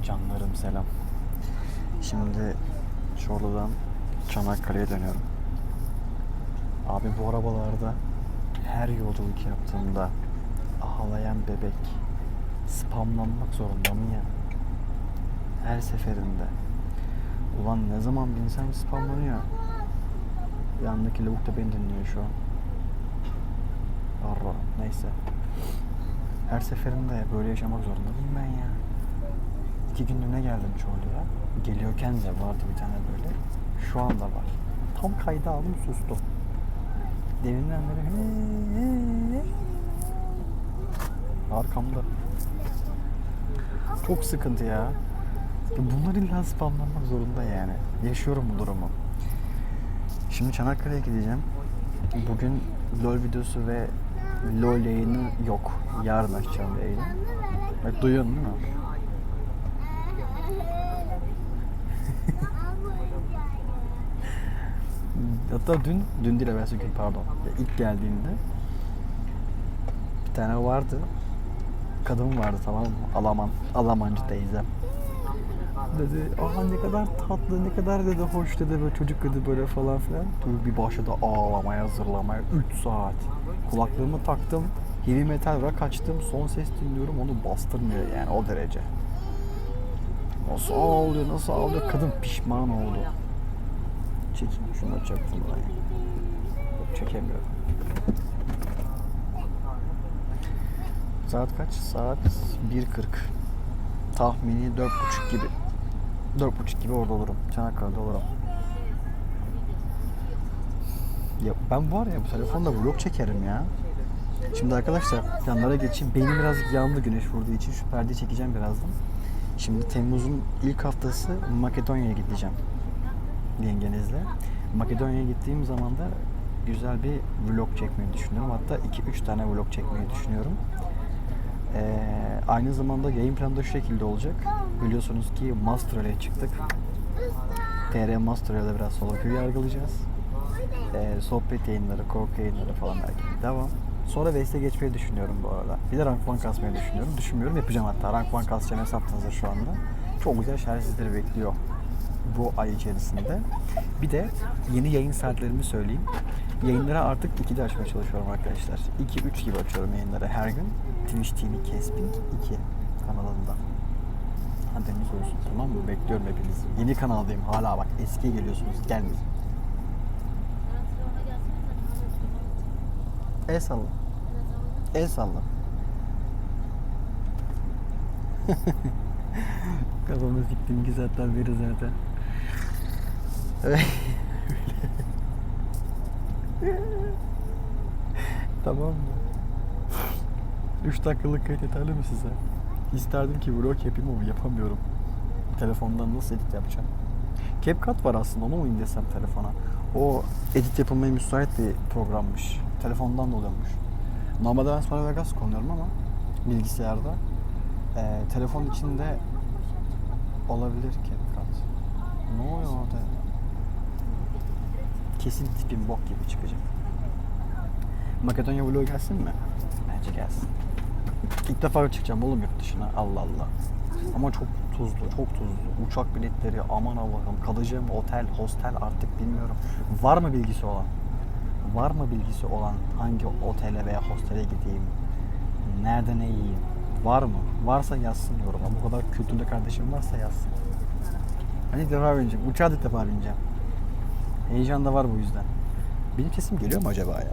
Canlarım selam. Şimdi Çorlu'dan Çanakkale'ye dönüyorum. Abi bu arabalarda her yolculuk yaptığımda ağlayan bebek spamlanmak zorunda mı ya? Her seferinde. Ulan ne zaman binsem spamlanıyor. Yanındaki lavuk da beni dinliyor şu an. Arra neyse. Her seferinde böyle yaşamak zorunda mıyım ben ya? İki günlüğüne geldim Çorlu'ya. Geliyorken de vardı bir tane böyle. Şu anda var. Tam kayda aldım sustum. Deminden beri. Arkamda. Çok sıkıntı ya. Bunlar illa spamlanmak zorunda yani. Yaşıyorum bu durumu. Şimdi Çanakkale'ye gideceğim. Bugün LOL videosu ve LOL yayını yok. Yarın açacağım yayını. Bak duyuyorsun değil mi? Hatta dün, dün değil evvelsi gün pardon. İlk geldiğimde bir tane vardı. Kadın vardı tamam mı? Alaman, Alamancı teyzem. Dedi, aa ne kadar tatlı, ne kadar dedi hoş dedi böyle çocuk dedi böyle falan filan. Dur bir başladı ağlamaya, zırlamaya 3 saat. Kulaklığımı taktım, heavy metal rock açtım, son ses dinliyorum onu bastırmıyor yani o derece. Nasıl ağlıyor, nasıl ağlıyor, kadın pişman oldu. Çekeyim şunu açacaktım. Yok çekemiyorum. Saat kaç? Saat 1.40. Tahmini 4.30 gibi. 4.30 gibi orada olurum. Çanakkale'de olurum. Ya ben var ya bu telefonda vlog çekerim ya. Şimdi arkadaşlar yanlara geçeyim. Beynim biraz yandı güneş vurduğu için şu perdeyi çekeceğim birazdan. Şimdi Temmuz'un ilk haftası Makedonya'ya gideceğim yengenizle. Makedonya'ya gittiğim zaman da güzel bir vlog çekmeyi düşünüyorum. Hatta 2-3 tane vlog çekmeyi düşünüyorum. Ee, aynı zamanda yayın planı da şu şekilde olacak. Biliyorsunuz ki Master'e çıktık. TR Master'da biraz solo yargılayacağız. Ee, sohbet yayınları, korku yayınları falan belki devam. Sonra Vest'e geçmeyi düşünüyorum bu arada. Bir de rank 1 kasmayı düşünüyorum. Düşünmüyorum yapacağım hatta. Rank 1 kasacağım hesap hazır şu anda. Çok güzel şeyler sizleri bekliyor bu ay içerisinde. Bir de yeni yayın saatlerimi söyleyeyim. Yayınları artık 2'de açmaya çalışıyorum arkadaşlar. 2-3 gibi açıyorum yayınları her gün. Twitch TV Kespin 2 kanalında. Haberiniz olsun tamam mı? Bekliyorum hepinizi. Yeni kanaldayım hala bak eskiye geliyorsunuz gelmeyin. El salla. El salla. Kafamı siktim ki zaten beri zaten. tamam mı? 3 dakikalık kayıt yeterli mi size? İsterdim ki vlog yapayım ama yapamıyorum. Telefondan nasıl edit yapacağım? CapCut var aslında onu mu indirsem telefona? O edit yapılmaya müsait bir programmış. Telefondan da oluyormuş. Normalde ben Smart Vegas kullanıyorum ama bilgisayarda. Ee, telefon içinde olabilir CapCut. Ne oluyor orada? Kesin tipim bok gibi çıkacak. Makedonya vlogu gelsin mi? Bence gelsin. İlk defa çıkacağım oğlum yurt dışına. Allah Allah. Ama çok tuzlu, çok tuzlu. Uçak biletleri, aman Allah'ım. Kalacağım otel, hostel artık bilmiyorum. Var mı bilgisi olan? Var mı bilgisi olan hangi otele veya hostele gideyim? Nerede ne yiyeyim? Var mı? Varsa yazsın yoruma. Bu kadar kültürlü kardeşim varsa yazsın. Ben ilk defa bineceğim. Uçağa da ilk defa bineceğim. Heyecan da var bu yüzden. Benim sesim geliyor mu acaba ya?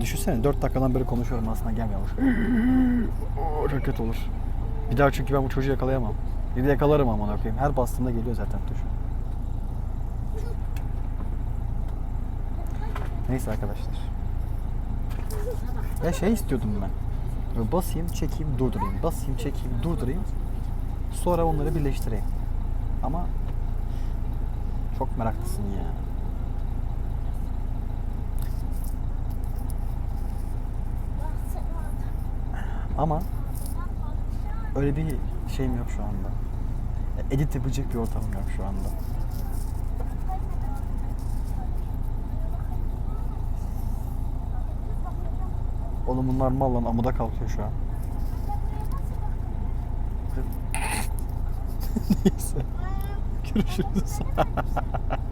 Düşünsene 4 dakikadan beri konuşuyorum aslında gelmiyormuş. Çok kötü olur. Bir daha çünkü ben bu çocuğu yakalayamam. Bir de yakalarım aman okuyayım. Her bastığımda geliyor zaten tuş. Neyse arkadaşlar. Ya şey istiyordum ben. Böyle basayım, çekeyim, durdurayım. Basayım, çekeyim, durdurayım. Sonra onları birleştireyim. Ama çok meraklısın ya. Ama öyle bir şeyim yok şu anda. Edit yapacak bir ortamım yok şu anda. Oğlum bunlar mal lan amuda kalkıyor şu an. Neyse. Görüşürüz.